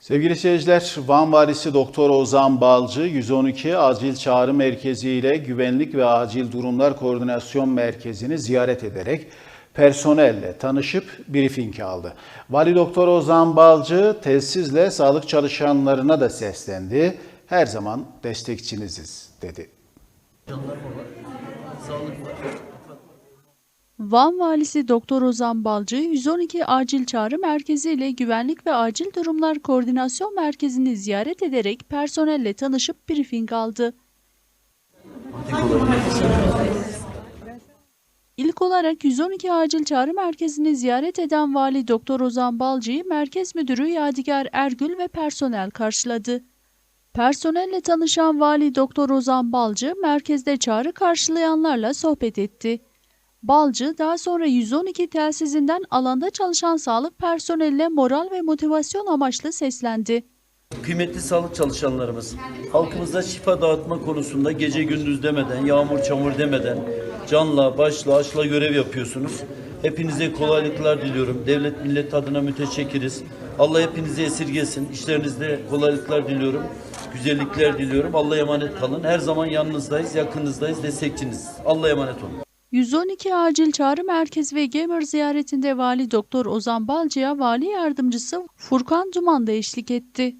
Sevgili seyirciler, Van Valisi Doktor Ozan Balcı 112 Acil Çağrı Merkezi ile Güvenlik ve Acil Durumlar Koordinasyon Merkezi'ni ziyaret ederek personelle tanışıp briefing aldı. Vali Doktor Ozan Balcı tesisle sağlık çalışanlarına da seslendi. Her zaman destekçiniziz dedi. Van Valisi Doktor Ozan Balcı 112 Acil Çağrı Merkezi ile Güvenlik ve Acil Durumlar Koordinasyon Merkezi'ni ziyaret ederek personelle tanışıp briefing aldı. İlk olarak 112 Acil Çağrı Merkezi'ni ziyaret eden Vali Doktor Ozan Balcı'yı Merkez Müdürü Yadigar Ergül ve personel karşıladı. Personelle tanışan Vali Doktor Ozan Balcı merkezde çağrı karşılayanlarla sohbet etti. Balcı daha sonra 112 telsizinden alanda çalışan sağlık personeline moral ve motivasyon amaçlı seslendi. Kıymetli sağlık çalışanlarımız, halkımıza şifa dağıtma konusunda gece gündüz demeden, yağmur çamur demeden canla, başla, aşla görev yapıyorsunuz. Hepinize kolaylıklar diliyorum. Devlet millet adına müteşekkiriz. Allah hepinizi esirgesin. İşlerinizde kolaylıklar diliyorum. Güzellikler diliyorum. Allah'a emanet kalın. Her zaman yanınızdayız, yakınızdayız, destekçiniz. Allah'a emanet olun. 112 Acil Çağrı Merkezi ve Gamer ziyaretinde Vali Doktor Ozan Balcı'ya Vali Yardımcısı Furkan Duman da eşlik etti.